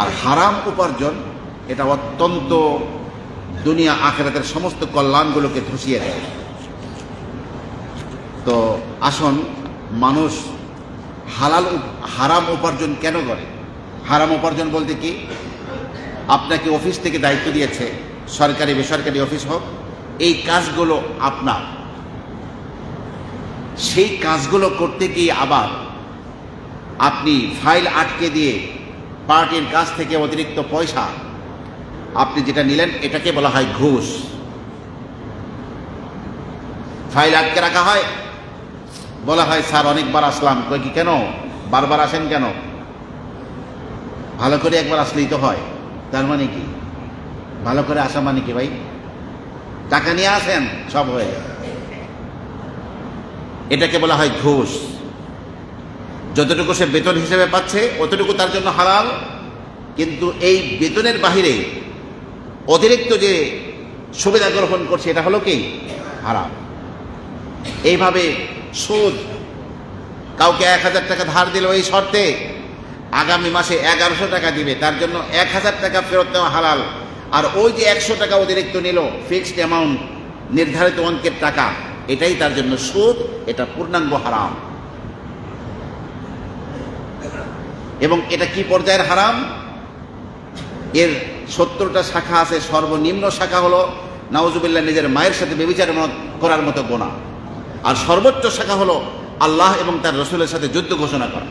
আর হারাম উপার্জন, এটা অত্যন্ত দুনিয়া আখেরাতের সমস্ত কল্যাণগুলোকে ধসিয়ে দেয়। তো আসুন, মানুষ হালাল হারাম উপার্জন কেন করে? হারাম উপার্জন বলতে কি? আপনাকে অফিস থেকে দায়িত্ব দিয়েছে, সরকারি, বেসরকারি অফিস হোক, এই কাজগুলো আপনার। সেই কাজগুলো করতে গিয়ে আবার আপনি ফাইল আটকে দিয়ে পার্টির কাছ থেকে অতিরিক্ত পয়সা। আপনি যেটা নিলেন, এটাকে বলা হয় ঘুষ। ফাইল আটকে রাখা হয়। বলা হয়, স্যার, অনেকবার আসলাম। কই কি, কেন? বারবার আসেন কেন? ভালো করে একবার আসলেই তো হয়। তার মানে কি? ভালো করে আসা মানে কি ভাই? টাকা নিয়ে আসেন, সব হয়ে এটাকে বলা হয় ঘুষ। যতটুকু সে বেতন হিসেবে পাচ্ছে, অতটুকু তার জন্য হালাল। কিন্তু এই বেতনের বাহিরে অতিরিক্ত যে সুবিধা গ্রহণ করছে, এটা হলো কি? হারাম। এইভাবে সুদ, কাউকে এক হাজার টাকা ধার দিল এই শর্তে আগামী মাসে এগারোশো টাকা দিবে, তার জন্য এক হাজার টাকা ফেরত দেওয়া হালাল। আর ওই যে একশো টাকা অতিরিক্ত নিল, ফিক্সড অ্যামাউন্ট, নির্ধারিত অঙ্কের টাকা, এটাই তার জন্য সুদ, এটা পূর্ণাঙ্গ হারাম। এবং এটা কি পর্যায়ের হারাম? এর সত্তরটা শাখা আছে, সর্বনিম্ন শাখা হলো, নাউজুবিল্লাহ নিজের মায়ের সাথে বেবিচার করার মতো গোনা। আর সর্বোচ্চ শাখা হলো আল্লাহ এবং তার রসুলের সাথে যুদ্ধ ঘোষণা করা।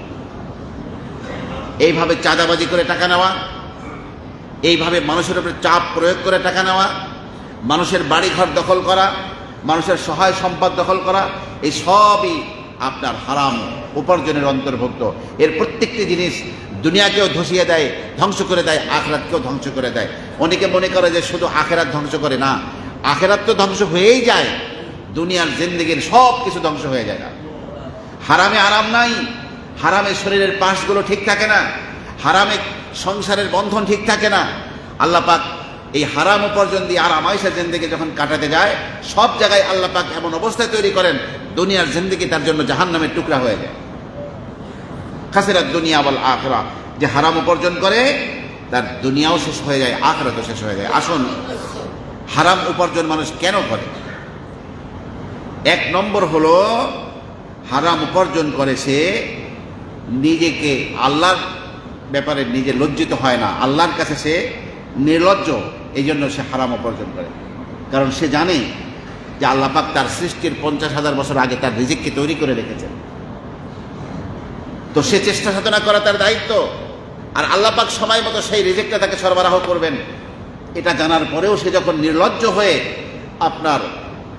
এইভাবে চাঁদাবাজি করে টাকা নেওয়া, এইভাবে মানুষের উপরে চাপ প্রয়োগ করে টাকা নেওয়া, মানুষের বাড়িঘর দখল করা, মানুষের সহায় সম্পদ দখল করা, এই সবই আপনার হারাম উপার্জনের অন্তর্ভুক্ত। এর প্রত্যেকটি জিনিস দুনিয়াকেও ধসিয়ে দেয়, ধ্বংস করে দেয়, আখরাতকেও ধ্বংস করে দেয়। অনেকে মনে করে যে শুধু আখেরাত ধ্বংস করে না, আখেরাত তো ধ্বংস হয়েই যায়, দুনিয়ার জিন্দগির সব কিছু ধ্বংস হয়ে যায় না। হারামে আরাম নাই, হারামে শরীরের পাশগুলো ঠিক থাকে না, হারামে সংসারের বন্ধন ঠিক থাকে না। আল্লাহ পাক এই হারাম উপার্জন দিয়ে আরাম আয়সা জিন্দিগি যখন কাটাতে যায়, সব জায়গায় আল্লাহ পাক এমন অবস্থায় তৈরি করেন, দুনিয়ার জিন্দিগি তার জন্য জাহান নামের টুকরা হয়ে যায়। খাসিরাত দুনিয়া বল আখরা। যে হারাম উপার্জন করে, তার দুনিয়াও শেষ হয়ে যায়, আখরাতও শেষ হয়ে যায়। আসুন, হারাম উপার্জন মানুষ কেন করে? এক নম্বর হলো, হারাম উপার্জন করে সে নিজেকে আল্লাহর ব্যাপারে নিজে লজ্জিত হয় না। আল্লাহর কাছে সে নির্লজ্জ। এই জন্য সে হারাম উপার্জন করে। কারণ সে জানে যে আল্লাহ পাক তার সৃষ্টির পঞ্চাশ হাজার বছর আগে তার রিজিককে তৈরি করে রেখেছেন। তো সে চেষ্টা সাধনা করা তার দায়িত্ব। আর আল্লাহ পাক সময় মতো সেই রিজেক্টটা তাকে সরবরাহ করবেন। এটা জানার পরেও সে যখন নির্লজ্জ হয়ে আপনার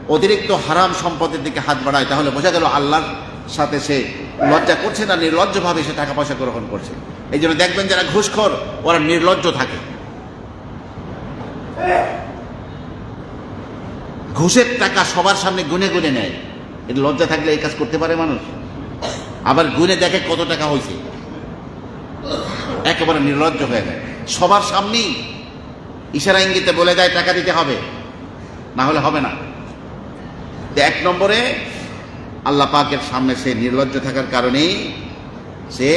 অতিরিক্ত হারাম সম্পদের দিকে হাত বাড়ায়, তাহলে বোঝা গেল আল্লাহর সাথে সে লজ্জা করছে না, নির্লজ্জভাবে সে টাকা পয়সা গ্রহণ করছে। এই জন্য দেখবেন যারা ঘুষখোর, ওরা নির্লজ্জ থাকে। ঘুষের টাকা সবার সামনে গুনে গুনে নেয়। এটা লজ্জা থাকলে এই কাজ করতে পারে মানুষ। আবার গুনে দেখে কত টাকা হয়েছে একেবারে নির্লজ্জ হয়ে যায়। সবার সামনেই ইশারা ইঙ্গিতে বলে দেয়, টাকা দিতে হবে। না হলে হবে না। এক নম্বরে, আল্লাহ পাকের সামনে সে নির্লজ্জ থাকার কারণেই সে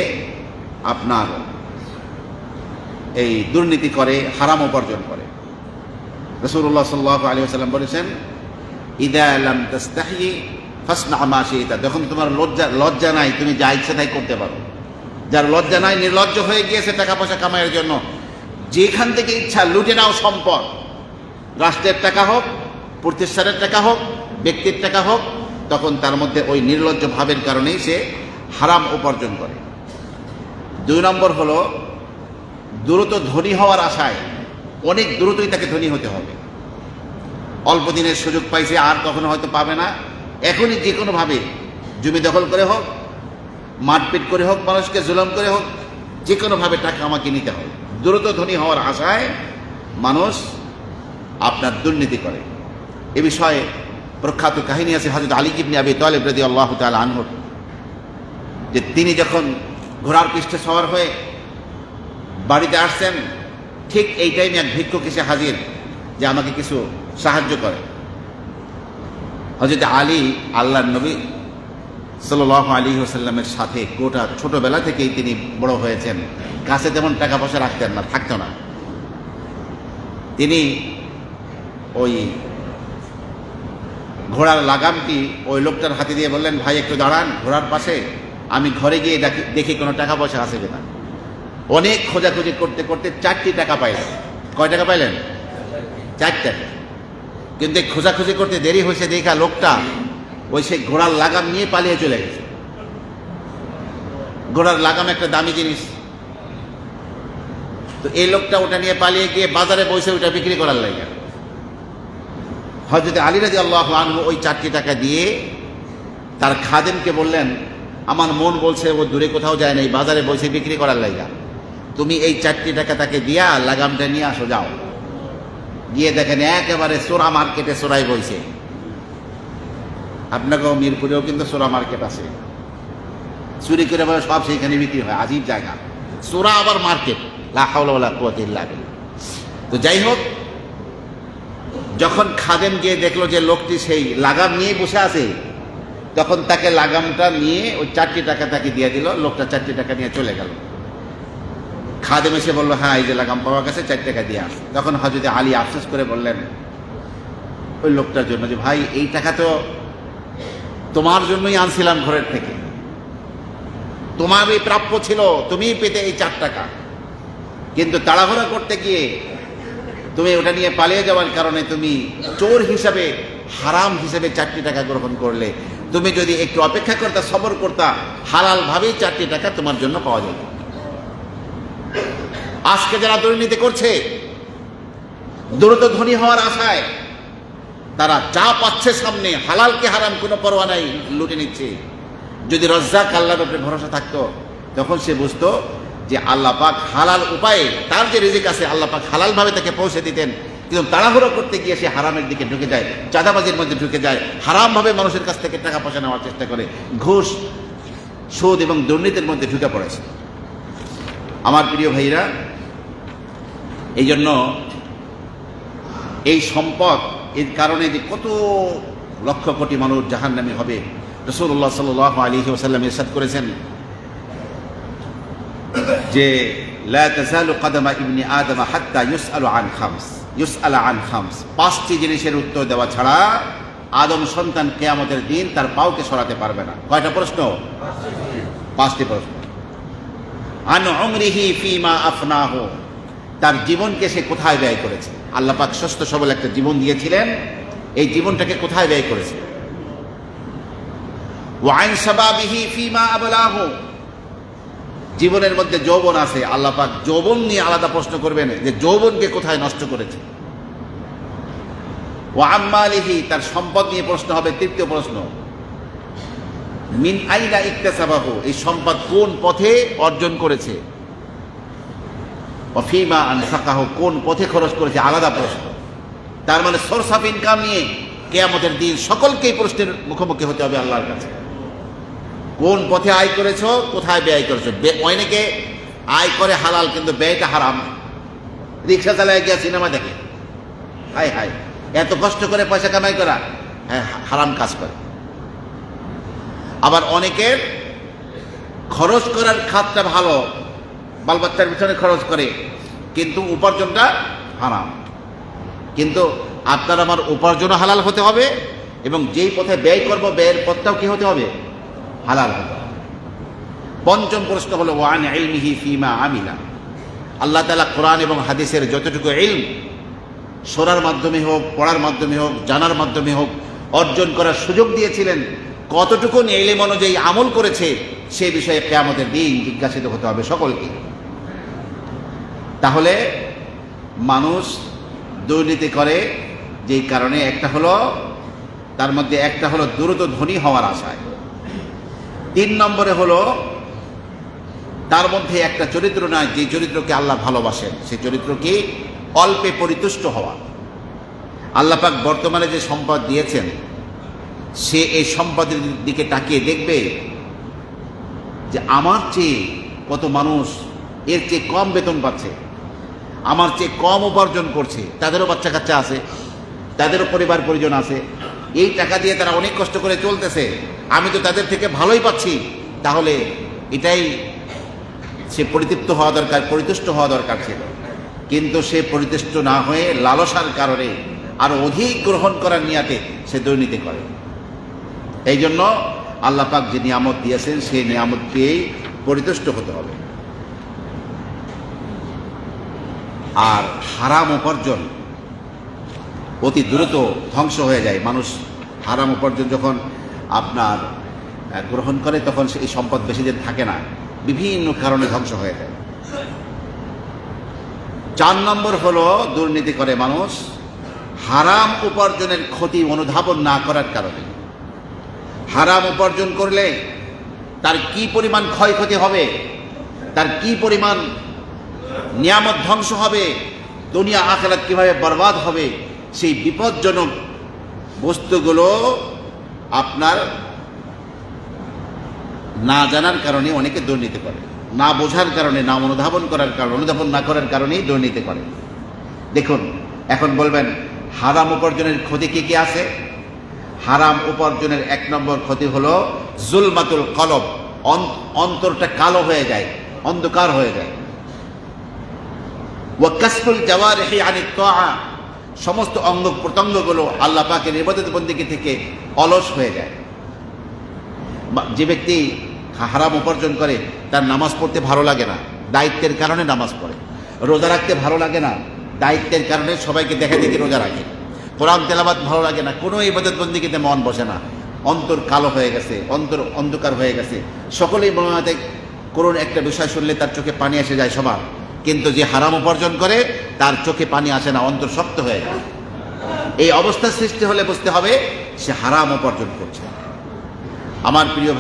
আপনার এই দুর্নীতি করে, হারাম উপার্জন করে। রসুল্লাহ সাল্লাহ আলী আসাল্লাম বলেছেন, ইদা আলাম তাস্তাহি ফাসনা মা শিইতা যখন তোমার লজ্জা লজ্জা নাই, তুমি যা ইচ্ছা তাই করতে পারো। যার লজ্জা নাই, নির্লজ্জ হয়ে গিয়েছে টাকা পয়সা কামাইয়ের জন্য, যেখান থেকে ইচ্ছা লুটে নাও সম্পদ। রাষ্ট্রের টাকা হোক, প্রতিষ্ঠানের টাকা হোক, ব্যক্তির টাকা হোক, তখন তার মধ্যে ওই নির্লজ্জ ভাবের কারণেই সে হারাম উপার্জন করে। দুই নম্বর হলো, দ্রুত ধনী হওয়ার আশায় অনেক দ্রুতই তাকে ধনী হতে হবে। অল্প দিনের সুযোগ পাইছে, আর কখনো হয়তো পাবে না। এখনই যে কোনোভাবে জমি দখল করে হোক, মারপিট করে হোক, মানুষকে জুলম করে হোক যে কোনোভাবে টাকা আমাকে নিতে হবে। দ্রুত ধনী হওয়ার আশায় মানুষ আপনার দুর্নীতি করে। এ বিষয়ে প্রখ্যাত কাহিনী আছে হাজরত আলী ইবনে আবি তালেব রাদি আল্লাহ তাআলা আনহুর যে তিনি যখন ঘোড়ার পৃষ্ঠে সওয়ার হয়ে বাড়িতে আসছেন ঠিক এই টাইমে এক ভিক্ষুক এসে হাজির যে আমাকে কিছু সাহায্য করে। হজরত আলী, আল্লাহর নবী সাল্লাহ আলী ওসাল্লামের সাথে গোটা ছোটবেলা থেকেই তিনি বড় হয়েছেন। কাছে তেমন টাকা পয়সা রাখতেন না, থাকতো না। তিনি ওই ঘোড়ার লাগামটি ওই লোকটার হাতে দিয়ে বললেন, ভাই, একটু দাঁড়ান, ঘোড়ার পাশে। আমি ঘরে গিয়ে দেখি- দেখি কোনো টাকা পয়সা আছে কিনা। অনেক খোঁজাখুঁজি করতে করতে চারটি টাকা পাইলেন। কয় টাকা পাইলেন? চার টাকা। কিন্তু এই খোঁজাখুঁজি করতে দেরি হয়েছে দেখা লোকটা ওই সেই ঘোড়ার লাগাম নিয়ে পালিয়ে চলে গেছে। ঘোড়ার লাগাম একটা দামি জিনিস। তো এই লোকটা ওটা নিয়ে পালিয়ে গিয়ে বাজারে বসে ওটা বিক্রি করার লাগে। হজরত আলী রাজি আল্লাহ আনহু ওই চারটি টাকা দিয়ে তার খাদেমকে বললেন, আমার মন বলছে ও দূরে কোথাও যায় নাই, বাজারে বসে বিক্রি করার লাইগা তুমি এই চারটি টাকা তাকে দিয়া লাগামটা নিয়ে আসো, যাও। গিয়ে দেখেন একেবারে সোরা মার্কেটে সোরাই বইছে। আপনাকেও মিরপুরেও কিন্তু সোরা মার্কেট আছে। চুরি করে আবার সব সেইখানে বিক্রি হয়, আজীব জায়গা। সোরা আবার মার্কেট লাহাউলা বিল্লাহ। তো যাই হোক, যখন খাদেম গিয়ে দেখল যে লোকটি সেই লাগাম নিয়ে বসে আছে, তখন তাকে লাগামটা নিয়ে ওই চারটি টাকা তাকে দিয়ে দিল, লোকটা চারটি টাকা নিয়ে চলে গেল। খাদেম এসে বলল হ্যাঁ এই যে লাগাম পাওয়া গেছে চার টাকা দিয়ে আস। তখন হজরত আলী আফসোস করে বললেন, ওই লোকটার জন্য যে, ভাই, এই টাকা তো তোমার জন্যই আনছিলাম ঘরের থেকে। তোমার এই প্রাপ্য ছিল, তুমিই পেতে এই চার টাকা। কিন্তু তাড়াহুড়া করতে গিয়ে তুমি ওটা নিয়ে পালিয়ে যাওয়ার কারণে তুমি চোর হিসাবে, হারাম হিসাবে চারটি টাকা গ্রহণ করলে। তুমি যদি একটু অপেক্ষা করতা, সবর করতা, হালাল ভাবেই চারটি টাকা তোমার জন্য পাওয়া যেত। আজকে যারা দুর্নীতি করছে, দ্রুত ধনী হওয়ার আশায় তারা যা পাচ্ছে সামনে, হালালকে হারাম কোনো পরোয়া নাই, লুটে নিচ্ছে। যদি রজ্জাক আল্লাহর উপরে ভরসা থাকতো, তখন সে বুঝতো যে আল্লাহ পাক হালাল উপায়ে, তার যে রিজিক আছে, আল্লাহ পাক হালালভাবে তাকে পৌঁছে দিতেন। কিন্তু তাড়াহুড়ো করতে গিয়ে সে হারামের দিকে ঢুকে যায়, চাঁদাবাজির মধ্যে ঢুকে যায়, হারামভাবে মানুষের কাছ থেকে টাকা পয়সা নেওয়ার চেষ্টা করে, ঘুষ, সুদ এবং দুর্নীতির মধ্যে ঢুকে পড়েছে। আমার প্রিয় ভাইরা এই জন্য এই সম্পদ, এর কারণে যে কত লক্ষ কোটি মানুষ জাহান নামে হবে। রসুল্লাহ সাল আলী ওসাল্লাম ইরশাদ করেছেন যে পাঁচটি জিনিসের উত্তর দেওয়া ছাড়া আদম সন্তান কেয়ামতের দিন তার পাওকে সরাতে পারবে না। কয়টা প্রশ্ন? পাঁচটি প্রশ্ন। আন অমরিহি ফিমা আফনাহ। তার জীবনকে সে কোথায় ব্যয় করেছে? আল্লাহ পাক সুস্থ সবল একটা জীবন দিয়েছিলেন। এই জীবনটাকে কোথায় ব্যয় করেছে? ওয়াইন সাবাবিহি ফিমা আবলাহ। জীবনের মধ্যে যৌবন আছে। আল্লাহ পাক যৌবন নিয়ে আলাদা প্রশ্ন করবেন যে যৌবনকে কোথায় নষ্ট করেছে? ও আম্মালিহি, তার সম্পদ নিয়ে প্রশ্ন হবে, তৃতীয় প্রশ্ন। মিন আইনা ইকতাসাবাহু, এই সম্পদ কোন পথে অর্জন করেছে? অফিমা আনসাকাহ কোন পথে খরচ করেছে আলাদা প্রশ্ন। তার মানে সোর্স অফ ইনকাম নিয়ে কেয়ামতের দিন সকলকেই প্রশ্নের মুখোমুখি হতে হবে আল্লাহর কাছে। কোন পথে আয় করেছ, কোথায় ব্যয় করেছ? অনেকে আয় করে হালাল, কিন্তু ব্যয়টা হারাম। রিক্সা চালায় গিয়া সিনেমা দেখে। হাই হাই এত কষ্ট করে পয়সা কামাই করা হ্যাঁ হারাম কাজ করে। আবার অনেকের খরচ করার খাতটা ভালো বাল বাচ্চার পিছনে খরচ করে। কিন্তু উপার্জনটা হারাম। কিন্তু আপনার আমার উপার্জনও হালাল হতে হবে এবং যেই পথে ব্যয় করব, ব্যয়ের পথটাও কি হতে হবে? হালাল হতে হবে। পঞ্চম প্রশ্ন হলো, ওয়ান ইলমিহি ফিমা আমিলা? আল্লাহ তালা কোরআন এবং হাদিসের যতটুকু ইলম, শোনার মাধ্যমে হোক, পড়ার মাধ্যমে হোক, জানার মাধ্যমে হোক, অর্জন করার সুযোগ দিয়েছিলেন কতটুকু এলেম অনুযায়ী আমল করেছে, সে বিষয়ে কেয়ামতের দিন জিজ্ঞাসিত হতে হবে সকলকে। তাহলে মানুষ দুর্নীতি করে যেই কারণে একটা হলো, তার মধ্যে একটা হলো দ্রুত ধনী হওয়ার আশায়। তিন নম্বরে হলো, তার মধ্যে একটা চরিত্র নয় যে চরিত্রকে আল্লাহ ভালোবাসেন সেই চরিত্র কি? অল্পে পরিতুষ্ট হওয়া। আল্লাহ পাক বর্তমানে যে সম্পদ দিয়েছেন, সে এই সম্পদের দিকে তাকিয়ে দেখবে যে আমার চেয়ে কত মানুষ এর চেয়ে কম বেতন পাচ্ছে। আমার চেয়ে কম উপার্জন করছে, তাদেরও বাচ্চা কাচ্চা আছে, তাদেরও পরিবার পরিজন আছে। এই টাকা দিয়ে তারা অনেক কষ্ট করে চলতেছে। আমি তো তাদের থেকে ভালোই পাচ্ছি। তাহলে এটাই সে পরিতৃপ্ত হওয়া দরকার, পরিতুষ্ট হওয়া দরকার ছিল। কিন্তু সে পরিতুষ্ট না হয়ে লালসার কারণে আরও অধিক গ্রহণ করার নিয়াতে সে দুর্নীতি করে। এই জন্য আল্লাহ পাক যে নিয়ামত দিয়েছেন, সেই নিয়ামত পেয়েই পরিতুষ্ট হতে হবে। আর হারাম উপার্জন অতি দ্রুত ধ্বংস হয়ে যায়। মানুষ হারাম উপার্জন যখন আপনার গ্রহণ করে, তখন সেই সম্পদ বেশি দিন থাকে না। বিভিন্ন কারণে ধ্বংস হয়ে যায়। চার নম্বর হলো দুর্নীতি করে মানুষ। হারাম উপার্জনের ক্ষতি অনুধাবন না করার কারণে। হারাম উপার্জন করলে তার কি পরিমাণ ক্ষয়ক্ষতি হবে, তার কি পরিমাণ নিয়ামত ধ্বংস হবে, দুনিয়া আখেরাত কীভাবে বরবাদ হবে, সেই বিপজ্জনক বস্তুগুলো আপনার না জানার কারণে অনেকে দুর্নীতি করে। না বোঝার কারণে, না অনুধাবন করার কারণে, অনুধাবন না করার কারণেই দুর্নীতি করে। দেখুন, এখন বলবেন, হারাম উপার্জনের ক্ষতি কি কি আছে? হারাম উপার্জনের এক নম্বর ক্ষতি হলো, জুলমাতুল কলব, অন- অন্তরটা কালো হয়ে যায়, অন্ধকার হয়ে যায়। ওয়াকাসফুল জাওয়ারিহি আনি তোয়া সমস্ত অঙ্গ প্রত্যঙ্গগুলো আল্লাহ পাকের ইবাদত বন্দিকে থেকে অলস হয়ে যায়। যে ব্যক্তি হারাম উপার্জন করে, তার নামাজ পড়তে ভালো লাগে না, দায়িত্বের কারণে নামাজ পড়ে। রোজা রাখতে ভালো লাগে না, দায়িত্বের কারণে সবাইকে দেখে দেখে রোজা রাখে। কোরআন তেলাবাদ ভালো লাগে না, কোনো ইবাদত বন্দিকে মন বসে না। অন্তর কালো হয়ে গেছে, অন্তর অন্ধকার হয়ে গেছে। সকলেই মনে হয় করুন, একটা বিষয় শুনলে তার চোখে পানি এসে যায় সবার। কিন্তু যে হারাম উপার্জন করে, তার চোখে পানি আসে না, অন্তর শক্ত হয়ে যায়। এই অবস্থা সৃষ্টি হলে বুঝতে হবে, সে হারাম উপার্জন করছে। আমার প্রিয়